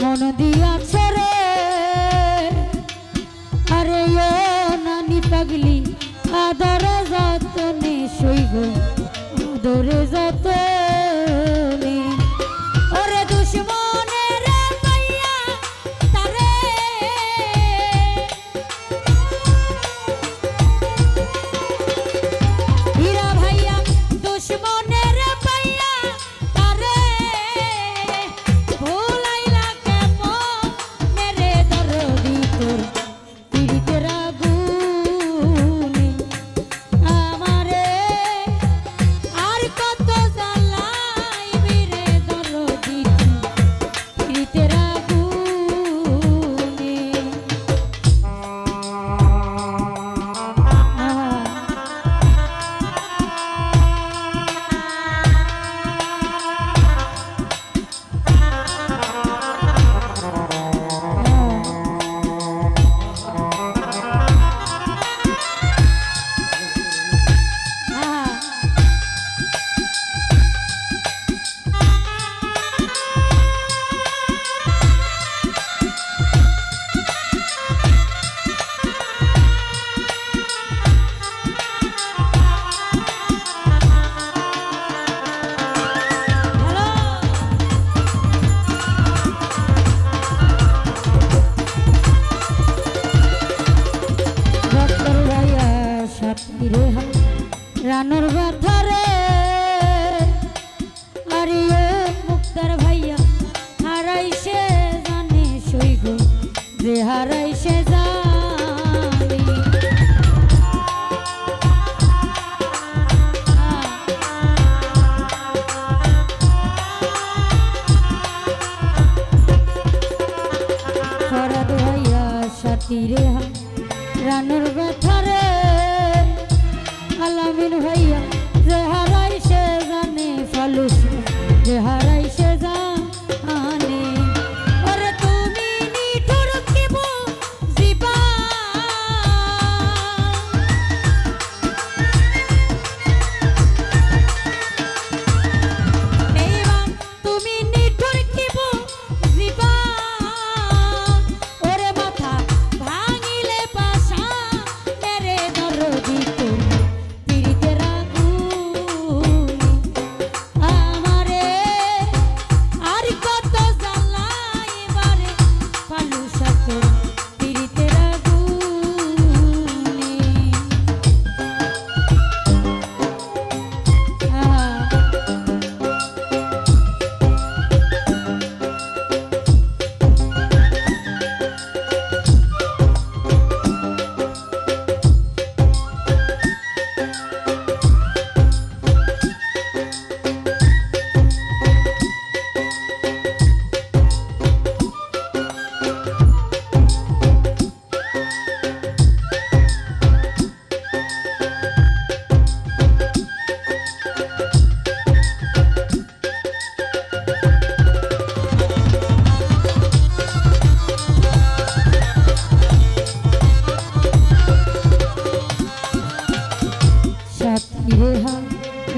মন দিয়াছে রে আরে ও নানি পাগলি আদার যতনে শুইগো dores à.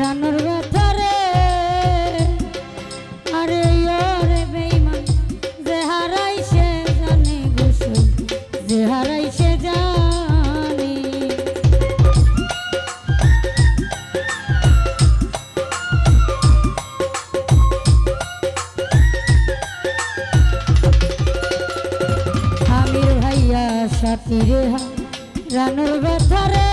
রানুর ব্যথা রে আরে ওরে বেইমান যে হারাই সে জানে গোসল, যে হারাই সে জানি। আমির ভাইয়া সাথী রে রানুর ব্যথা রে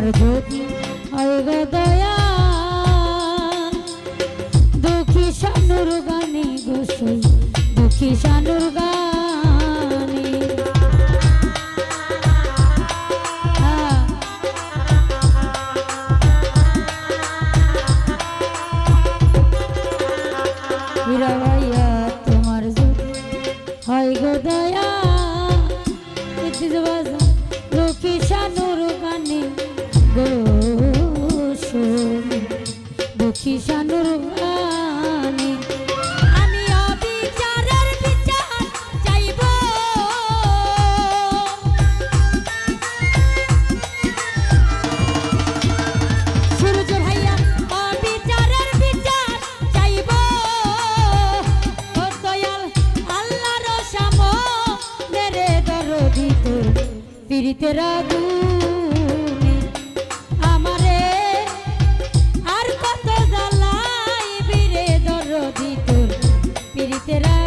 আমার জ্যোতি অর্গা দয়া দুঃখী সানুর গানে গোসাই দুঃখী সানুর গান। será?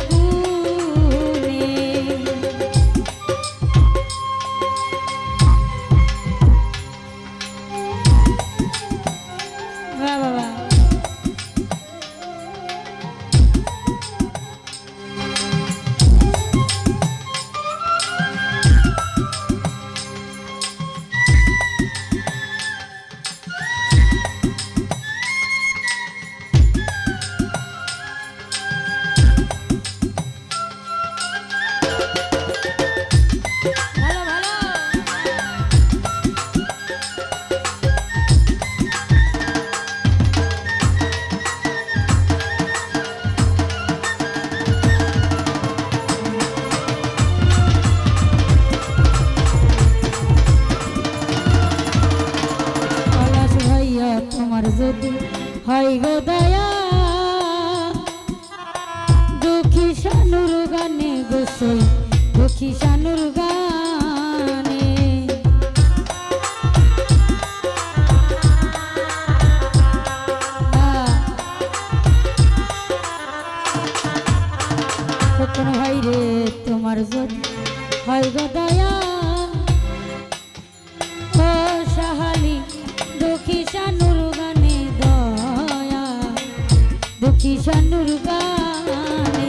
ওই গো দয়া দুঃখী শানুর গানে গোসই দুঃখী শানুর കണ്ണുരുകാന